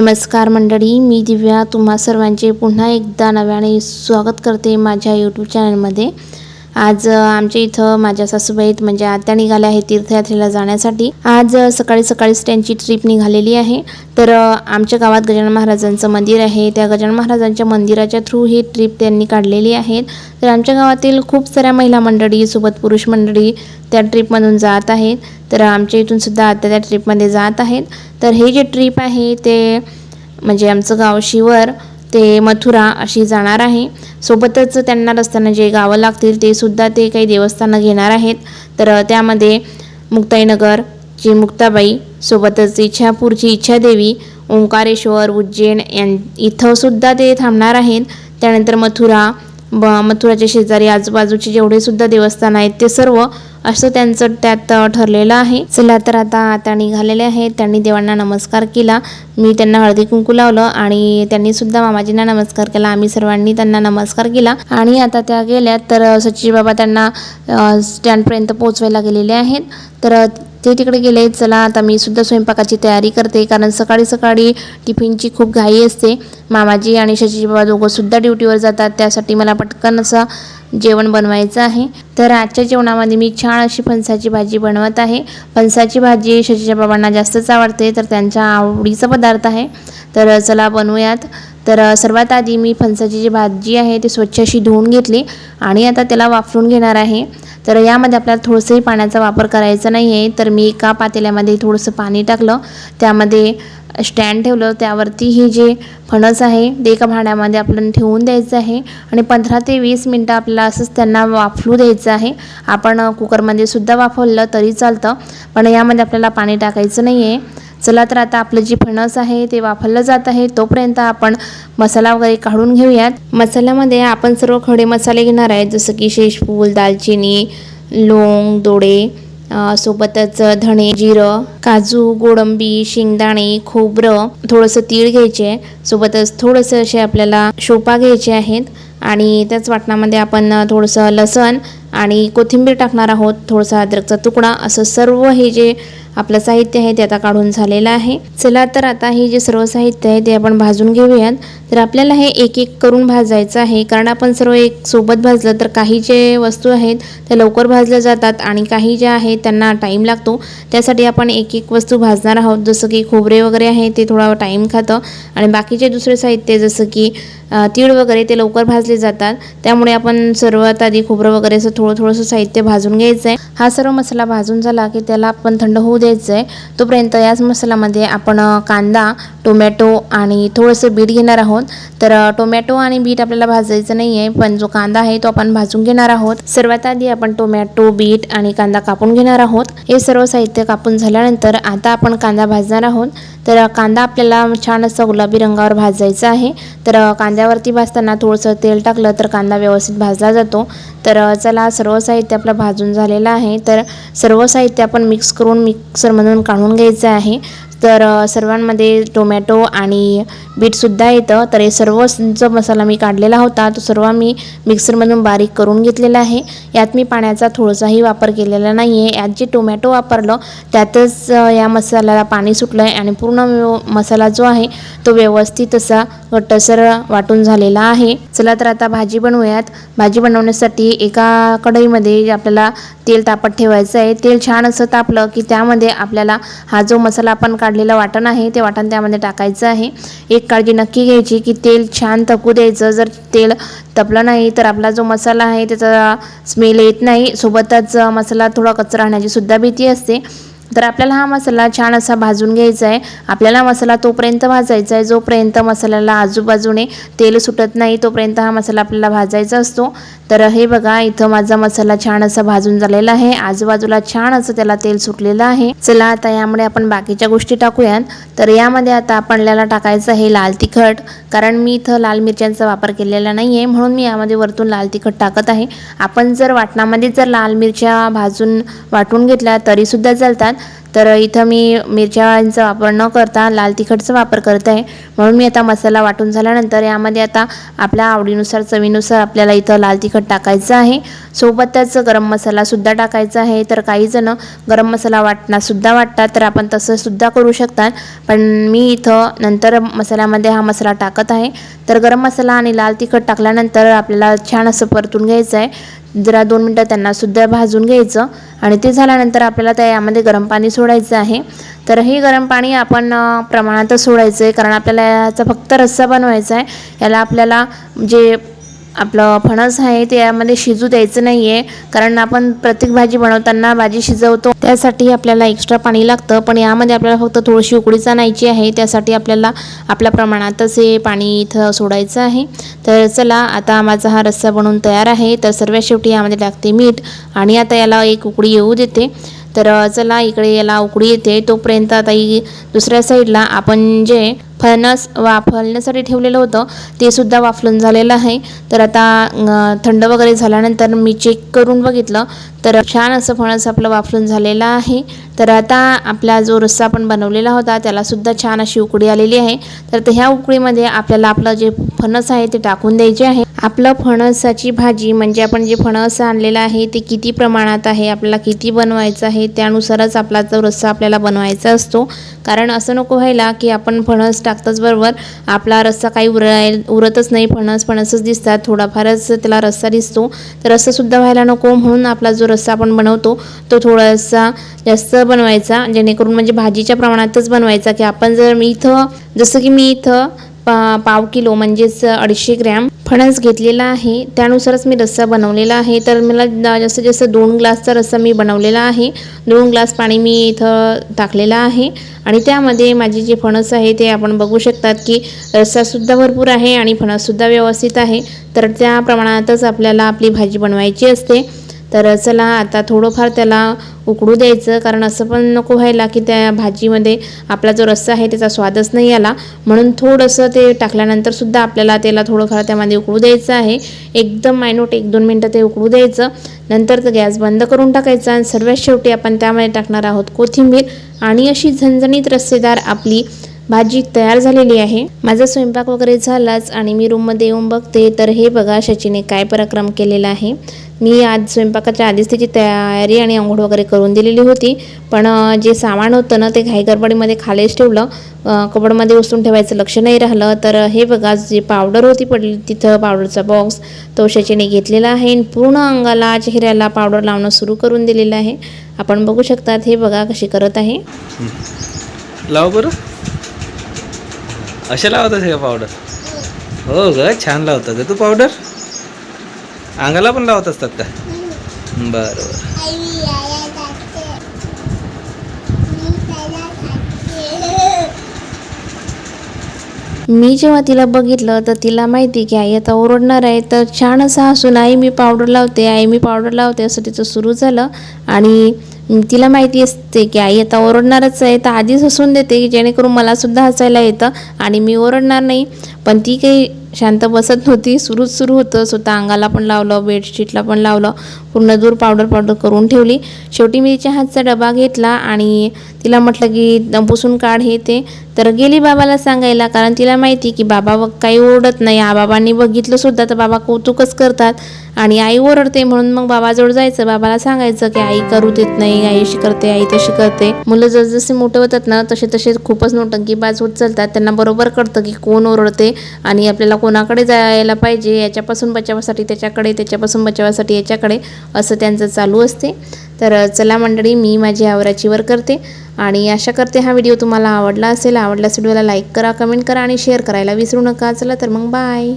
नमस्कार मंडळी मी दिव्या तुम्हा सर्वांचे पुन्हा एकदा नव्याने स्वागत करते माझ्या यूट्यूब चॅनलमध्ये आज आमच्या इथं माझ्या सासूबाईत म्हणजे आत्या निघाल्या आहेत तीर्थयात्रेला जाण्यासाठी. आज सकाळी सकाळीच त्यांची ट्रिप निघालेली आहे. तर आमच्या गावात गजानन महाराजांचं मंदिर आहे. त्या गजानन महाराजांच्या मंदिराच्या थ्रू ही ट्रिप त्यांनी काढलेली आहे तर आमच्या गावातील खूप साऱ्या महिला मंडळी सोबत पुरुष मंडळी त्या ट्रिपमधून जात आहेत. तर आमच्या इथून सुद्धा आता त्या ट्रिपमध्ये जात आहेत. तर हे जे ट्रिप आहे ते म्हणजे आमचं गाव शिवर ते मथुरा अशी जाणार आहे. सोबतच त्यांना रस्त्यानं जे गावं लागतील ते सुद्धा ते काही देवस्थानं घेणार आहेत. तर त्यामध्ये मुक्ताईनगर जी मुक्ताबाई सोबतच इच्छापूरची इच्छादेवी ओंकारेश्वर उज्जैन यां इथंसुद्धा ते थांबणार आहेत. त्यानंतर मथुरा ब मथुराच्या शेजारी आजूबाजूचे जेवढे सुद्धा देवस्थान आहेत ते सर्व असं त्यांचं त्यात ठरलेलं आहे. चला तर आता आता निघालेले आहेत त्यांनी देवांना नमस्कार केला. मी त्यांना हळदी कुंकू लावलं आणि त्यांनी सुद्धा मामाजींना नमस्कार केला. आम्ही सर्वांनी त्यांना नमस्कार केला. आणि आता त्या गेल्या तर सचिव बाबा त्यांना स्टँडपर्यंत पोहोचवायला गेलेले आहेत. तर ते तिकडे गेले चला आता मी सुद्धा स्वयंपाकाची तयारी करते कारण सकाळी सकाळी टिफिनची खूप घाई असते. मामाजी आणि शशीजी बाबा दोघं सुद्धा ड्युटीवर जातात त्यासाठी मला पटकन असं जेवण बनवायचं आहे. तर आजच्या जेवणामध्ये मी छान अशी फणसाची भाजी बनवत आहे. फणसाची भाजी शशीच्या बाबांना जास्तच आवडते तर त्यांच्या आवडीचा पदार्थ आहे. तर चला बनवूयात. तर सर्वात आधी मी फणसाची जी भाजी आहे ती स्वच्छ अशी धुवून घेतली आणि आता त्याला वाफरून घेणार आहे. तर यामध्ये आपल्याला थोडंसंही पाण्याचा वापर करायचा नाही आहे तर मी एका पातेल्यामध्ये थोडंसं पाणी टाकलं. त्यामध्ये स्टँड ठेवलं. त्यावरती ही जे फणस आहे ते एका भांड्यामध्ये आपल्याला ठेवून द्यायचं आहे आणि पंधरा ते वीस मिनटं आपल्याला असंच त्यांना वाफलू द्यायचं आहे. आपण कुकरमध्ये सुद्धा वाफवलं तरी चालतं. पण यामध्ये आपल्याला पाणी टाकायचं नाही आहे चला तर आता आपलं जे फणस आहे ते वापरलं जात आहे. तोपर्यंत आपण मसाला वगैरे काढून घेऊयात. मसाल्यामध्ये आपण सर्व खडे मसाले घेणार आहेत जसं की शेषफूल दालचिनी लोंग दोडे सोबतच धणे जिरं काजू गोडंबी शेंगदाणे खोबरं थोडंसं तीळ घ्यायचे. आहे सोबतच थोडंसं असे आपल्याला शोपा घ्यायचे आहेत. आणि त्याच वाटणामध्ये आपण थोडंसं लसण आणि कोथिंबीर टाकणार आहोत. थोडंसं अद्रकचा तुकडा. असं सर्व हे जे आपलं साहित्य आहे ते आता काढून झालेलं आहे. चला तर आता हे जे सर्व साहित्य आहे ते आपण भाजून घेऊयात. तर आपल्याला हे एक एक करून भाजायचं आहे. कारण आपण सर्व एक सोबत भाजलं तर काही जे वस्तू आहेत त्या लवकर भाजल्या जातात आणि काही ज्या आहेत त्यांना टाईम लागतो. त्यासाठी आपण एक एक वस्तू भाजणार आहोत. जसं की खोबरे वगैरे आहे ते थोडा टाईम खातं. आणि बाकीचे दुसरे साहित्य जसं की तीळ वगैरे ते लवकर भाजले जातात. त्यामुळे आपण सर्वात आधी खोबरं वगैरे असं थोडं थोडंसं साहित्य भाजून घ्यायचं आहे हा सर्व मसाला भाजून झाला की त्याला आपण थंड होऊ द्यायचं आहे तोपर्यंत याच मसाल्यामध्ये आपण कांदा टोमॅटो आणि थोडंसं बीट घेणार आहोत. तर टोमॅटो आणि बीट आपल्याला भाजायचं नाही आहे पण जो कांदा आहे तो आपण भाजून घेणार आहोत. सर्वात आधी आपण टोमॅटो बीट आणि कांदा कापून घेणार आहोत. हे सर्व साहित्य कापून झाल्यानंतर आता आपण कांदा भाजणार आहोत. तर कांदा आपल्याला छान असा गुलाबी रंगावर भाजायचा आहे. तर कांद्यावरती भाजताना थोडंसं तेल टाकलं तर कांदा व्यवस्थित भाजला जातो. तर चला सर्व साहित्य आपलं भाजून झालेलं आहे. तर सर्व साहित्य आपण मिक्स करून मिक्सरमधून काढून घ्यायचं आहे. तर सर्वांमध्ये टोमॅटो आणि बीटसुद्धा येतं. तर हे सर्व जो मसाला मी काढलेला होता. तो सर्व मी मिक्सरमधून बारीक करून घेतलेला आहे. यात मी पाण्याचा थोडासाही वापर केलेला नाही आहे यात जे टोमॅटो वापरलं त्यातच या मसाल्याला पाणी सुटलं आहे आणि पूर्ण मसाला जो आहे तो व्यवस्थित असा घट्टसर वाटून झालेला आहे. चला तर आता भाजी बनवूयात. भाजी बनवण्यासाठी एका कढईमध्ये आपल्याला तेल तापत ठेवायचं आहे तेल छान असं तापलं की त्यामध्ये आपल्याला हा जो मसाला आपण काढ काढलेलं वाटण आहे. ते वाटण त्यामध्ये टाकायचं आहे. एक काळजी नक्की घ्यायची की तेल छान तपू द्यायचं. जर तेल तपलं नाही तर आपला जो मसाला आहे त्याचा स्मेल येत नाही. सोबतच मसाला थोडा कचरा राहण्याची सुद्धा भीती असते. तर आपल्याला हा मसाला छान असा भाजून घ्यायचा आहे. आपल्याला मसाला तोपर्यंत भाजायचा आहे. जोपर्यंत मसाल्याला आजूबाजूने तेल सुटत नाही तोपर्यंत हा मसाला आपल्याला भाजायचा असतो. तर हे बघा इथं माझा मसाला छान असा भाजून झालेला आहे. आजूबाजूला छान असं त्याला तेल सुटलेलं आहे. चला आता यामुळे आपण बाकीच्या गोष्टी टाकूयात. तर यामध्ये आता आपल्याला टाकायचं आहे लाल तिखट. कारण मी इथं लाल मिरच्यांचा वापर केलेला नाही आहे म्हणून मी यामध्ये वरतून लाल तिखट टाकत आहे. आपण जर वाटणामध्ये जर लाल मिरच्या भाजून वाटून घेतल्या तरीसुद्धा चालतात. तर इथं मी मिरच्यांचा वापर न करता लाल तिखटचा वापर करत आहे. म्हणून मी आता मसाला वाटून झाल्यानंतर यामध्ये आता आपल्या आवडीनुसार चवीनुसार आपल्याला इथं लाल तिखट टाकायचं आहे. सोबतच गरम मसालासुद्धा टाकायचा आहे. तर काहीजणं गरम मसाला वाटणासुद्धा वाटतात तर आपण तसंसुद्धा करू शकतात. पण मी इथं नंतर मसाल्यामध्ये हा मसाला टाकत आहे. तर गरम मसाला आणि लाल तिखट टाकल्यानंतर आपल्याला छान असं परतून घ्यायचं आहे. जरा दोन मिनटं त्यांनासुद्धा भाजून घ्यायचं. आणि ते झाल्यानंतर आपल्याला त्या यामध्ये गरम पाणी सोडायचं आहे. तर हे गरम पाणी आपण प्रमाणातच सोडायचं आहे कारण आपल्याला याचा फक्त रस्सा बनवायचा आहे याला आपल्याला जे आपलं फणस आहे ते यामध्ये शिजू द्यायचं नाही आहे कारण आपण प्रत्येक भाजी बनवताना भाजी शिजवतो त्यासाठी आपल्याला एक्स्ट्रा पाणी लागतं. पण यामध्ये आपल्याला फक्त थोडीशी उकडीच आणायची आहे त्यासाठी आपल्याला आपल्या प्रमाणातच हे पाणी इथं सोडायचं आहे. तर चला आता माझा हा रस्सा बनवून तयार आहे. तर सर्वात शेवटी यामध्ये लागते मीठ आणि आता याला एक उकडी येऊ देते. तर चला इकडे याला उकडी येते. तोपर्यंत आता ही दुसऱ्या साईडला आपण जे फणस वाफलण्यासाठी ठेवलेलं होतं ते सुद्धा वाफलून झालेलं आहे. तर आता थंड वगैरे झाल्यानंतर मी चेक करून बघितलं तर छान असं फणस आपलं वाफलून झालेलं आहे. तर आता आपला जो रस्सा आपण बनवलेला होता त्यालासुद्धा छान अशी उकडी आलेली आहे. तर ह्या उकळीमध्ये आपल्याला आपलं जे फणस आहे ते टाकून द्यायचे आहे. आपलं फणसाची भाजी म्हणजे आपण जे फणस आणलेलं आहे ते किती प्रमाणात आहे आपल्याला किती बनवायचं आहे त्यानुसारच आपला तो रस्सा आपल्याला बनवायचा असतो. कारण असं नको व्हायला की आपण फणस टाकताच बरोबर आपला रस्सा काही उराय उरतच नाही फणस फणसच दिसतात थोडाफारच त्याला रस्सा दिसतो. तर रस्सासुद्धा व्हायला नको म्हणून आपला जो रस्सा आपण बनवतो तो थोडासा जास्त बनवायचा जेणेकरून म्हणजे भाजीच्या प्रमाणातच बनवायचा की आपण जर मी इथं जसं की मी इथं पा पाव किलो म्हणजेच अडीचशे ग्रॅम फणस घेतलेला आहे. त्यानुसारच मी रस्सा बनवलेला आहे. तर मला जास्तीत जास्त दोन ग्लासचा रस्सा मी बनवलेला आहे. दोन ग्लास पाणी मी इथं टाकलेलं आहे. आणि त्यामध्ये माझे जे फणस आहे ते आपण बघू शकतात की रस्सासुद्धा भरपूर आहे आणि फणससुद्धा व्यवस्थित आहे. तर त्या प्रमाणातच आपल्याला आपली भाजी बनवायची असते. तर चला आता थोडंफार त्याला उकडू द्यायचं. कारण असं पण नको व्हायला की त्या भाजीमध्ये आपला जो रस्सा आहे त्याचा स्वादच नाही आला. म्हणून थोडंसं ते टाकल्यानंतर सुद्धा आपल्याला त्याला थोडंफार त्यामध्ये उकडू द्यायचं आहे. एकदम मायनोट एक दोन मिनटं ते उकडू द्यायचं. नंतर तर गॅस बंद करून टाकायचा आणि सर्वात शेवटी आपण त्यामध्ये टाकणार आहोत कोथिंबीर आणि अशी झणझणीत रस्सेदार आपली भाजी तयार झालेली आहे. माझा स्वयंपाक वगैरे झालाच आणि मी रूममध्ये येऊन बघते. तर हे बघा शचीने काय पराक्रम केलेला आहे. मी आज स्वयंपाकाच्या आधीच त्याची तयारी आणि आंघोळ वगैरे करून दिलेली होती. पण जे सामान होतं ना ते घाई गडबडीमध्ये खालीच ठेवलं. कपडमध्ये कबडमध्ये उचलून ठेवायचं लक्ष नाही राहिलं. तर हे बघा जी पावडर होती पडली तिथं पावडरचा बॉक्स तो शचीने घेतलेला आहे पूर्ण अंगाला चेहऱ्याला पावडर लावणं सुरू करून दिलेलं आहे. आपण बघू शकतात हे बघा कशी करत आहे. लाव बरं. अशा लावतात हे पावडर? हो ग छान लावतात तू पावडर. अंगाला पण लावत असतात का? बरं बरं. मी जेव्हा तिला बघितलं तर तिला माहिती की आई आता ओरडणार आहे. तर छान असं हसून आई मी पावडर लावते आई मी पावडर लावते असं तिचं सुरू झालं. आणि तिला माहिती असते की आई आता ओरडणारच आहे तर आधीच हसून देते की जेणेकरून मला सुद्धा हसायला येतं आणि मी ओरडणार नाही. पण ती काही शांत बसत नव्हती. सुरूच सुरू होतं. स्वतः अंगाला पण लावलं बेडशीटला पण लावलं पूर्ण दूर पावडर पावडर करून ठेवली. शेवटी मी तिच्या हातचा डबा घेतला आणि तिला म्हटलं की पुसून काढ हे ते. तर गेली बाबाला सांगायला कारण तिला माहिती की बाबा काही ओरडत नाही. आ बाबांनी बघितलं सुद्धा तर बाबा कौतुकच करतात. आणि आई ओरडते म्हणून मग बाबाजवळ जायचं. बाबाला सांगायचं की आई करू देत नाही आई अशी करते आई तशी करते. मुलं जसजसे मोठे होतात ना तसे तसे खूपच नोटंकीबाज होत चालतात. त्यांना बरोबर कळतं की कोण ओरडते आणि आपल्याला कोणाकडे जायला पाहिजे याच्यापासून बचावासाठी त्याच्याकडे त्याच्यापासून बचावासाठी याच्याकडे असं त्यांचं चालू असते. तर चला मंडळी मी माझी आवराचीवर करते आणि आशा करते हा व्हिडिओ तुम्हाला आवडला असेल. आवडल्यास व्हिडिओला लाईक करा कमेंट करा आणि शेअर करायला विसरू नका. चला तर मग बाय.